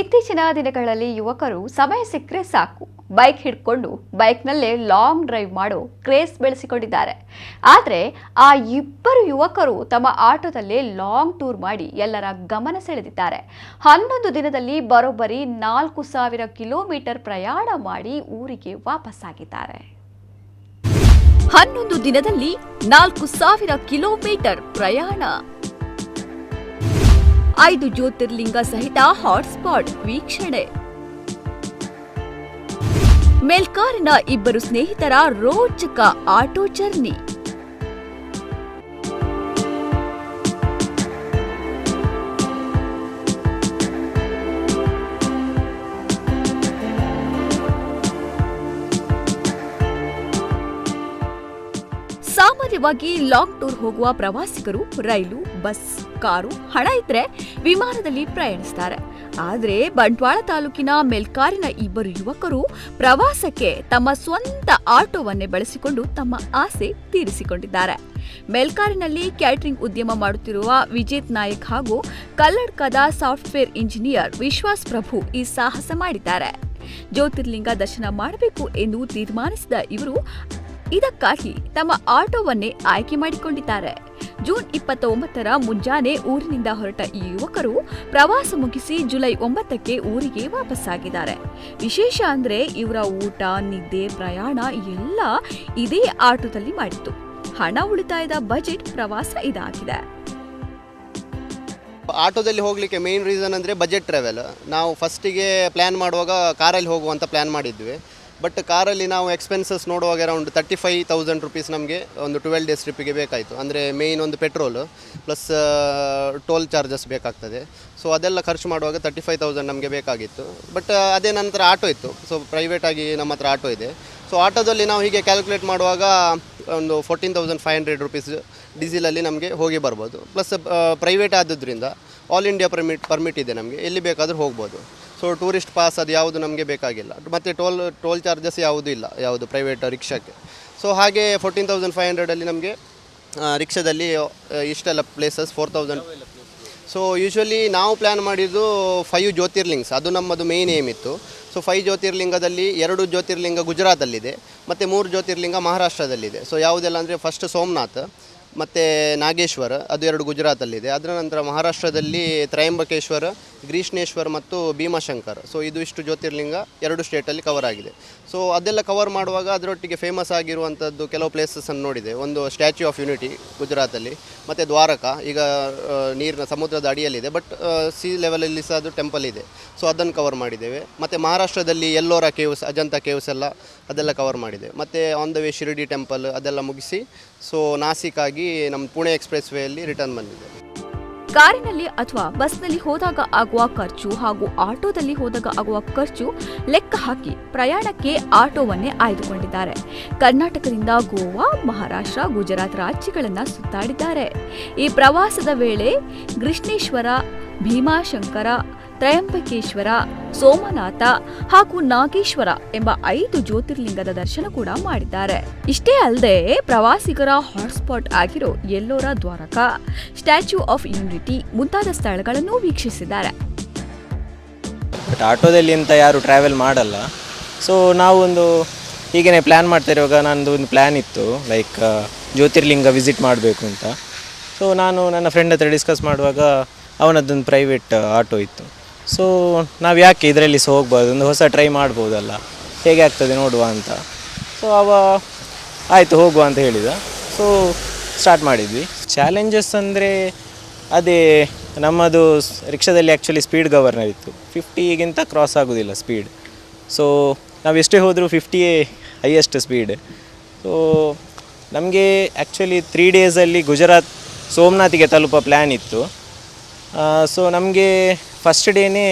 ಇತ್ತೀಚಿನ ದಿನಗಳಲ್ಲಿ ಯುವಕರು ಸಮಯ ಸಿಕ್ಕರೆ ಸಾಕು. ಬೈಕ್ ಹಿಡ್ಕೊಂಡು ಬೈಕ್ನಲ್ಲೇ ಲಾಂಗ್ ಡ್ರೈವ್ ಮಾಡೋ ಕ್ರೇಸ್ ಬೆಳೆಸಿಕೊಂಡಿದ್ದಾರೆ. ಆದರೆ ಆ ಇಬ್ಬರು ಯುವಕರು ತಮ್ಮ ಆಟೋದಲ್ಲೇ ಲಾಂಗ್ ಟೂರ್ ಮಾಡಿ ಎಲ್ಲರ ಗಮನ ಸೆಳೆದಿದ್ದಾರೆ. ಹನ್ನೊಂದು ದಿನದಲ್ಲಿ ಬರೋಬ್ಬರಿ ನಾಲ್ಕು ಸಾವಿರ ಕಿಲೋಮೀಟರ್ ಪ್ರಯಾಣ ಮಾಡಿ ಊರಿಗೆ ವಾಪಸ್ಸಾಗಿದ್ದಾರೆ ಹನ್ನೊಂದು ದಿನದಲ್ಲಿ ನಾಲ್ಕು ಸಾವಿರ ಕಿಲೋಮೀಟರ್ ಪ್ರಯಾಣ. ಐದು ಜ್ಯೋತಿರ್ಲಿಂಗ ಸಹಿತ ಹಾಟ್ಸ್ಪಾಟ್ ವೀಕ್ಷಣೆ. ಮೆಲ್ಕಾರಿನ ಇಬ್ಬರು ಸ್ನೇಹಿತರ ರೋಚಕ ಆಟೋ ಜರ್ನಿ. ಸಾಮಾನ್ಯವಾಗಿ ಲಾಂಗ್ ಟೂರ್ ಹೋಗುವ ಪ್ರವಾಸಿಗರು, ರೈಲು, ಬಸ್, ಕಾರು, ಹಣ ಇದ್ರೆ ವಿಮಾನದಲ್ಲಿ ಪ್ರಯಾಣಿಸ್ತಾರೆ. ಆದರೆ ಬಂಟ್ವಾಳ ತಾಲೂಕಿನ ಮೆಲ್ಕಾರಿನ ಇಬ್ಬರು ಯುವಕರು ಪ್ರವಾಸಕ್ಕೆ ತಮ್ಮ ಸ್ವಂತ ಆಟೋವನ್ನೇ ಬಳಸಿಕೊಂಡು ತಮ್ಮ ಆಸೆ ತೀರಿಸಿಕೊಂಡಿದ್ದಾರೆ. ಮೆಲ್ಕಾರಿನಲ್ಲಿ ಕ್ಯಾಟರಿಂಗ್ ಉದ್ಯಮ ಮಾಡುತ್ತಿರುವ ವಿಜೇತ್ ನಾಯಕ್ ಹಾಗೂ ಕಲ್ಲಡ್ಕದ ಸಾಫ್ಟ್ವೇರ್ ಇಂಜಿನಿಯರ್ ವಿಶ್ವಾಸ್ ಪ್ರಭು ಈ ಸಾಹಸ ಮಾಡಿದ್ದಾರೆ. ಜ್ಯೋತಿರ್ಲಿಂಗ ದರ್ಶನ ಮಾಡಬೇಕು ಎಂದು ತೀರ್ಮಾನಿಸಿದ ಇವರು ಇದಕ್ಕಾಗಿ ತಮ್ಮ ಆಟೋವನ್ನೇ ಆಯ್ಕೆ ಮಾಡಿಕೊಂಡಿದ್ದಾರೆ. ಜೂನ್ ಇಪ್ಪತ್ತ ಒಂಬತ್ತರ ಮುಂಜಾನೆ ಊರಿನಿಂದ ಹೊರಟ ಈ ಯುವಕರು ಪ್ರವಾಸ ಮುಗಿಸಿ ಜುಲೈ ಒಂಬತ್ತಕ್ಕೆ ಊರಿಗೆ ವಾಪಸ್ಸಾಗಿದ್ದಾರೆ. ವಿಶೇಷ ಅಂದ್ರೆ ಇವರ ಊಟ, ನಿದ್ದೆ, ಪ್ರಯಾಣ ಎಲ್ಲ ಇದೇ ಆಟೋದಲ್ಲಿ ಮಾಡಿತ್ತು. ಹಣ ಉಳಿತಾಯದ ಬಜೆಟ್ ಪ್ರವಾಸ ಇದಾಗಿದೆ. ಆಟೋದಲ್ಲಿ ಹೋಗಲಿಕ್ಕೆ ಮೇನ್ ರೀಸನ್ ಅಂದರೆ ಬಜೆಟ್ ಟ್ರಾವೆಲ್ ನಾವು ಫಸ್ಟಿಗೆ ಪ್ಲ್ಯಾನ್ ಮಾಡುವಾಗ ಕಾರಲ್ಲಿ ಹೋಗುವಂತ ಪ್ಲ್ಯಾನ್ ಮಾಡಿದ್ವಿ. ಬಟ್ ಕಾರಲ್ಲಿ ನಾವು ಎಕ್ಸ್ಪೆನ್ಸಸ್ ನೋಡುವಾಗ around thirty five thousand rupees ನಮಗೆ ಒಂದು ಟ್ವೆಲ್ ಡೇಸ್ ಟ್ರಿಪ್ಪಿಗೆ ಬೇಕಾಯಿತು. ಅಂದರೆ ಮೇಯ್ನ್ ಒಂದು ಪೆಟ್ರೋಲು ಪ್ಲಸ್ ಟೋಲ್ ಚಾರ್ಜಸ್ ಬೇಕಾಗ್ತದೆ. ಸೊ ಅದೆಲ್ಲ ಖರ್ಚು ಮಾಡುವಾಗ ತರ್ಟಿ ಫೈವ್ ತೌಸಂಡ್ ನಮಗೆ ಬೇಕಾಗಿತ್ತು. ಬಟ್ ಅದೇ ನಂತರ ಆಟೋ ಇತ್ತು. ಸೊ ಪ್ರೈವೇಟಾಗಿ ನಮ್ಮ ಹತ್ರ ಆಟೋ ಇದೆ. ಸೊ ಆಟೋದಲ್ಲಿ ನಾವು ಹೀಗೆ ಕ್ಯಾಲ್ಕುಲೇಟ್ ಮಾಡುವಾಗ ಒಂದು fourteen thousand five hundred rupees ಡೀಸೆಲಲ್ಲಿ ನಮಗೆ ಹೋಗಿ ಬರ್ಬೋದು. ಪ್ಲಸ್ ಪ್ರೈವೇಟ್ ಆದದ್ರಿಂದ ಆಲ್ ಇಂಡಿಯಾ ಪರ್ಮಿಟ್ ಪರ್ಮಿಟ್ ಇದೆ ನಮಗೆ. ಎಲ್ಲಿ ಬೇಕಾದರೂ ಹೋಗ್ಬೋದು. ಸೊ ಟೂರಿಸ್ಟ್ ಪಾಸ್ ಅದು ಯಾವುದು ನಮಗೆ ಬೇಕಾಗಿಲ್ಲ. ಮತ್ತು ಟೋಲ್ ಟೋಲ್ ಚಾರ್ಜಸ್ ಯಾವುದೂ ಇಲ್ಲ, ಯಾವುದು ಪ್ರೈವೇಟ್ ರಿಕ್ಷಾಕ್ಕೆ ಸೊ ಹಾಗೆ ಫೋರ್ಟೀನ್ ತೌಸಂಡ್ ಫೈವ್ ಹಂಡ್ರೆಡಲ್ಲಿ ನಮಗೆ ರಿಕ್ಷಾದಲ್ಲಿ ಇಷ್ಟೆಲ್ಲ places four thousand so usually ನಾವು ಪ್ಲ್ಯಾನ್ ಮಾಡಿದ್ದು ಫೈವ್ ಜ್ಯೋತಿರ್ಲಿಂಗ್ಸ್, ಅದು ನಮ್ಮದು ಮೇಯ್ನ್ ಏಮ್ ಇತ್ತು. ಸೊ ಫೈವ್ ಜ್ಯೋತಿರ್ಲಿಂಗದಲ್ಲಿ ಎರಡು ಜ್ಯೋತಿರ್ಲಿಂಗ ಗುಜರಾತಲ್ಲಿದೆ, ಮತ್ತು ಮೂರು ಜ್ಯೋತಿರ್ಲಿಂಗ ಮಹಾರಾಷ್ಟ್ರದಲ್ಲಿದೆ. ಸೊ ಯಾವುದೆಲ್ಲ ಅಂದರೆ ಫಸ್ಟ್ ಸೋಮನಾಥ್ ಮತ್ತು ನಾಗೇಶ್ವರ, ಅದು ಎರಡು ಗುಜರಾತಲ್ಲಿದೆ. ಅದರ ನಂತರ ಮಹಾರಾಷ್ಟ್ರದಲ್ಲಿ ತ್ರಯಂಬಕೇಶ್ವರ ಗ್ರೀಷ್ಣೇಶ್ವರ್ ಮತ್ತು ಭೀಮಾಶಂಕರ್. ಸೊ ಇದು ಇಷ್ಟು ಜ್ಯೋತಿರ್ಲಿಂಗ ಎರಡು ಸ್ಟೇಟಲ್ಲಿ ಕವರ್ ಆಗಿದೆ. ಸೊ ಅದೆಲ್ಲ ಕವರ್ ಮಾಡುವಾಗ ಅದರೊಟ್ಟಿಗೆ ಫೇಮಸ್ ಆಗಿರುವಂಥದ್ದು ಕೆಲವು ಪ್ಲೇಸಸನ್ನು ನೋಡಿದೆ. ಒಂದು ಸ್ಟ್ಯಾಚ್ಯೂ ಆಫ್ ಯುನಿಟಿ ಗುಜರಾತಲ್ಲಿ, ಮತ್ತು ದ್ವಾರಕ, ಈಗ ನೀರಿನ ಸಮುದ್ರದ ಅಡಿಯಲ್ಲಿದೆ. ಬಟ್ ಸಿ ಲೆವೆಲಲ್ಲಿ ಸಹ ಅದು ಟೆಂಪಲ್ ಇದೆ. ಸೊ ಅದನ್ನು ಕವರ್ ಮಾಡಿದ್ದೇವೆ. ಮತ್ತು ಮಹಾರಾಷ್ಟ್ರದಲ್ಲಿ ಎಲ್ಲೋರ ಕೇವ್ಸ್ ಅಜಂತ ಕೇವ್ಸ್ ಎಲ್ಲ ಅದೆಲ್ಲ ಕವರ್ ಮಾಡಿದೆ. ಮತ್ತು on the way Shirdi temple ಅದೆಲ್ಲ ಮುಗಿಸಿ ಸೊ ನಾಸಿಕಾಗಿ ನಮ್ಮ ಪುಣೆ ಎಕ್ಸ್ಪ್ರೆಸ್ ವೇಯಲ್ಲಿ ರಿಟರ್ನ್ ಬಂದಿದೆ. ಕಾರಿನಲ್ಲಿ ಅಥವಾ ಬಸ್ನಲ್ಲಿ ಹೋದಾಗ ಆಗುವ ಖರ್ಚು ಹಾಗೂ ಆಟೋದಲ್ಲಿ ಹೋದಾಗ ಆಗುವ ಖರ್ಚು ಲೆಕ್ಕ ಹಾಕಿ ಪ್ರಯಾಣಕ್ಕೆ ಆಟೋವನ್ನೇ ಆಯ್ದುಕೊಂಡಿದ್ದಾರೆ. ಕರ್ನಾಟಕದಿಂದ ಗೋವಾ, ಮಹಾರಾಷ್ಟ್ರ, ಗುಜರಾತ್ ರಾಜ್ಯಗಳನ್ನು ಸುತ್ತಾಡಿದ್ದಾರೆ. ಈ ಪ್ರವಾಸದ ವೇಳೆ ಕೃಷ್ಣೇಶ್ವರ, ಭೀಮಾಶಂಕರ, ತ್ರಯಂಬಕೇಶ್ವರ ಸೋಮನಾಥ ಹಾಗೂ ನಾಗೇಶ್ವರ ಎಂಬ ಐದು ಜ್ಯೋತಿರ್ಲಿಂಗದ ದರ್ಶನ ಕೂಡ ಮಾಡಿದ್ದಾರೆ. ಇಷ್ಟೇ ಅಲ್ಲದೆ ಪ್ರವಾಸಿಗರ ಹಾಟ್ಸ್ಪಾಟ್ ಆಗಿರೋ Ellora Dwarka, statue of unity ಮುಂತಾದ ಸ್ಥಳಗಳನ್ನು ವೀಕ್ಷಿಸಿದ್ದಾರೆ. ಆಟೋದಲ್ಲಿ ಅಂತ ಯಾರು ಟ್ರಾವೆಲ್ ಮಾಡಲ್ಲ. ಸೊ ನಾವೊಂದು ಹೀಗೇ ಪ್ಲ್ಯಾನ್ ಮಾಡ್ತಾ ಇರುವಾಗ ನನ್ನದು ಒಂದು ಪ್ಲ್ಯಾನ್ ಇತ್ತು ಲೈಕ್ ಜ್ಯೋತಿರ್ಲಿಂಗ ವಿಸಿಟ್ ಮಾಡಬೇಕು ಅಂತ. ಸೊ ನಾನು ನನ್ನ ಫ್ರೆಂಡ್ ಹತ್ರ ಡಿಸ್ಕಸ್ ಮಾಡುವಾಗ ಅವನದ್ದೊಂದು ಪ್ರೈವೇಟ್ ಆಟೋ ಇತ್ತು. ಸೊ ನಾವು ಯಾಕೆ ಇದರಲ್ಲಿ ಸಹ ಹೋಗ್ಬೋದು ಒಂದು ಹೊಸ ಟ್ರೈ ಮಾಡ್ಬೋದಲ್ಲ. ಹೇಗೆ ಆಗ್ತದೆ ನೋಡುವ ಅಂತ. ಸೊ ಅವ ಆಯಿತು, ಹೋಗುವ ಅಂತ ಹೇಳಿದ. ಸೊ ಸ್ಟಾರ್ಟ್ ಮಾಡಿದ್ವಿ. ಚಾಲೆಂಜಸ್ ಅಂದರೆ ಅದೇ ನಮ್ಮದು ರಿಕ್ಷಾದಲ್ಲಿ ಆ್ಯಕ್ಚುಲಿ ಸ್ಪೀಡ್ ಗವರ್ನರ್ ಇತ್ತು. ಫಿಫ್ಟಿಗಿಂತ ಕ್ರಾಸ್ ಆಗೋದಿಲ್ಲ ಸ್ಪೀಡ್ ಸೊ ನಾವು ಎಷ್ಟೇ ಹೋದರೂ ಫಿಫ್ಟಿಯೇ ಹೈಯೆಸ್ಟ್ ಸ್ಪೀಡ್ ಸೊ ನಮಗೆ ಆ್ಯಕ್ಚುಲಿ ತ್ರೀ ಡೇಸಲ್ಲಿ ಗುಜರಾತ್ ಸೋಮನಾಥಿಗೆ ತಲುಪೋ ಪ್ಲ್ಯಾನ್ ಇತ್ತು. ಸೊ ನಮಗೆ ಫಸ್ಟ್ ಡೇನೇ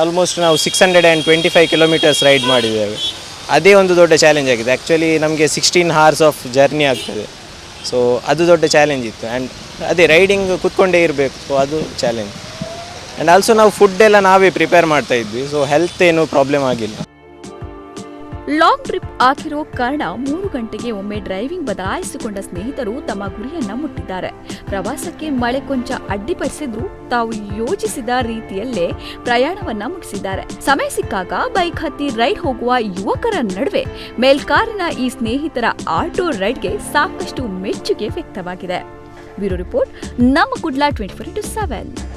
ಆಲ್ಮೋಸ್ಟ್ ನಾವು six hundred and twenty five kilometres ride ಮಾಡಿದ್ದೇವೆ. ಅದೇ ಒಂದು ದೊಡ್ಡ ಚಾಲೆಂಜ್ ಆಗಿದೆ. ಆ್ಯಕ್ಚುಲಿ ನಮಗೆ ಸಿಕ್ಸ್ಟೀನ್ ಹಾರ್ಸ್ ಆಫ್ ಜರ್ನಿ ಆಗ್ತದೆ. ಸೊ ಅದು ದೊಡ್ಡ ಚಾಲೆಂಜ್ ಇತ್ತು. ಆ್ಯಂಡ್ ಅದೇ ರೈಡಿಂಗ್ ಕೂತ್ಕೊಂಡೇ ಇರಬೇಕು. ಸೊ ಅದು ಚಾಲೆಂಜ್ ಆ್ಯಂಡ್ ಆಲ್ಸೋ ನಾವು ಫುಡ್ ಎಲ್ಲ ನಾವೇ ಪ್ರಿಪೇರ್ ಮಾಡ್ತಾ ಇದ್ವಿ. ಸೊ ಹೆಲ್ತ್ ಏನು ಪ್ರಾಬ್ಲಮ್ ಆಗಿಲ್ಲ. ಲಾಂಗ್ ಟ್ರಿಪ್ ಆಗಿರೋ ಕಾರಣ ಮೂರು ಗಂಟೆಗೆ ಒಮ್ಮೆ ಡ್ರೈವಿಂಗ್ ಬದಲಾಯಿಸಿಕೊಂಡ ಸ್ನೇಹಿತರು ತಮ್ಮ ಗುರಿಯನ್ನ ಮುಟ್ಟಿದ್ದಾರೆ. ಪ್ರವಾಸಕ್ಕೆ ಮಳೆ ಕೊಂಚ ಅಡ್ಡಿಪಡಿಸಿದ್ರು ತಾವು ಯೋಜಿಸಿದ ರೀತಿಯಲ್ಲೇ ಪ್ರಯಾಣವನ್ನ ಮುಗಿಸಿದ್ದಾರೆ. ಸಮಯ ಸಿಕ್ಕಾಗ ಬೈಕ್ ಹತ್ತಿ ರೈಡ್ ಹೋಗುವ ಯುವಕರ ನಡುವೆ ಮೇಲ್ಕಾರಿನ ಈ ಸ್ನೇಹಿತರ ಆಟೋ ರೈಡ್ಗೆ ಸಾಕಷ್ಟು ಮೆಚ್ಚುಗೆ ವ್ಯಕ್ತವಾಗಿದೆ. ಬ್ಯೂರೋ ರಿಪೋರ್ಟ್ ನಮ್ಮ Kudla twenty four into seven.